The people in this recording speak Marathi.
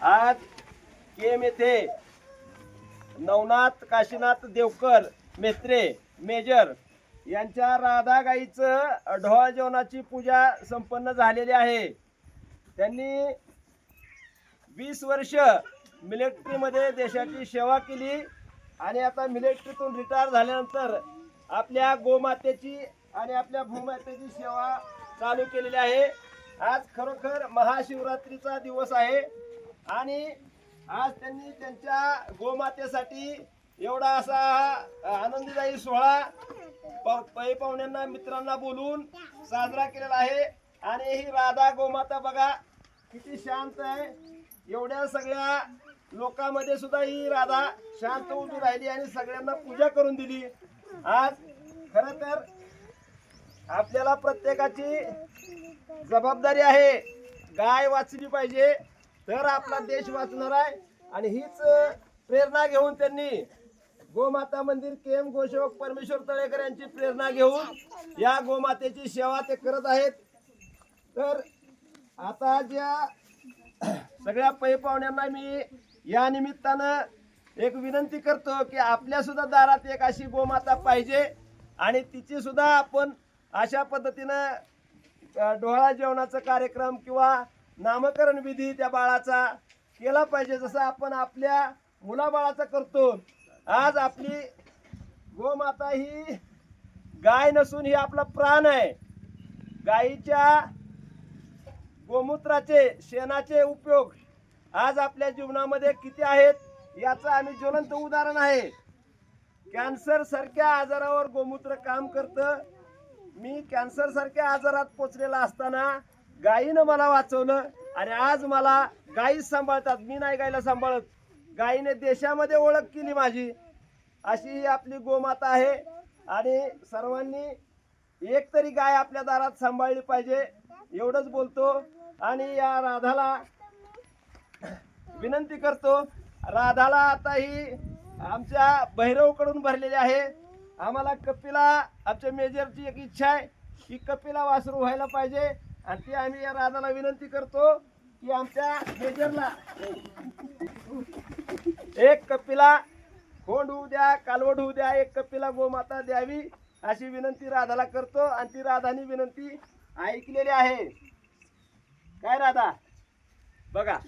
आज केम येथे नवनाथ काशीनाथ देवकर मेत्रे मेजर यांच्या राधा गाईचं ढोळ जेवणाची पूजा संपन्न झालेली आहे. त्यांनी वीस वर्ष मिलिटरीमध्ये देशाची सेवा केली आणि आता मिलिटरीतून रिटायर झाल्यानंतर आपल्या गोमातेची आणि आपल्या भूमातेची सेवा चालू केलेली आहे. आज खरोखर महाशिवरात्रीचा दिवस आहे. आणि आज त्यांनी त्यांच्या गोमातेसाठी एवढा असा आनंददायी सोहळा प- पै पाहुण्यांना मित्रांना बोलून साजरा केलेला आहे. आणि ही राधा गोमाता बघा किती शांत आहे. एवढ्या सगळ्या लोकांमध्ये सुद्धा ही राधा शांत उभी राहिली आणि सगळ्यांना पूजा करून दिली. आज खर तर आपल्याला प्रत्येकाची जबाबदारी आहे. गाय वाचली पाहिजे. तर आपला देश वाचणार आहे. आणि हीच प्रेरणा घेऊन त्यांनी गोमाता मंदिर केम गोसेवक परमेश्वर तळेकर यांची प्रेरणा घेऊन या गोमातेची सेवा ते करत आहेत. तर आता ज्या सगळ्या पै पाहुण्यांना मी या निमित्तानं एक विनंती करतो की आपल्या सुद्धा दारात एक अशी गोमाता पाहिजे आणि तिची सुद्धा आपण अशा पद्धतीनं डोळा जेवणाचा कार्यक्रम किंवा नामकरण विधी त्या बाळाचा केला पाहिजे जसं आपण आपल्या मुलाबाळाचा करतो. आज आपली गोमाता ही गाय नसून ही आपला प्राण आहे. गायीच्या गोमूत्राचे शेणाचे उपयोग आज आपल्या जीवनामध्ये किती आहेत याचं आम्ही ज्वलंत उदाहरण आहे. कॅन्सर सारख्या आजारावर गोमूत्र काम करतं. मी कॅन्सर सारख्या आजारात पोचलेला असताना गायीनं मला वाचवलं आणि आज मला गायी सांभाळतात मी नाही गायला सांभाळत. गायीने देशामध्ये ओळख केली माझी. अशी आपली गोमाता आहे आणि सर्वांनी एक तरी गाय आपल्या दारात सांभाळली पाहिजे एवढंच बोलतो. आणि या राधाला विनंती करतो राधाला आता ही आमच्या भैरवकडून भरलेली आहे. आम्हाला कपिला आमच्या मेजरची एक इच्छा आहे की कपिला वासरू व्हायला पाहिजे. आणि ती आम्ही या राधाला विनंती करतो की आमच्या मेजरला एक कपिला खोंड होऊ द्या कालवड होऊ द्या एक कपिला गोमाता द्यावी अशी विनंती राधाला करतो आणि ती राधानी विनंती ऐकलेली आहे. काय राधा? बघा.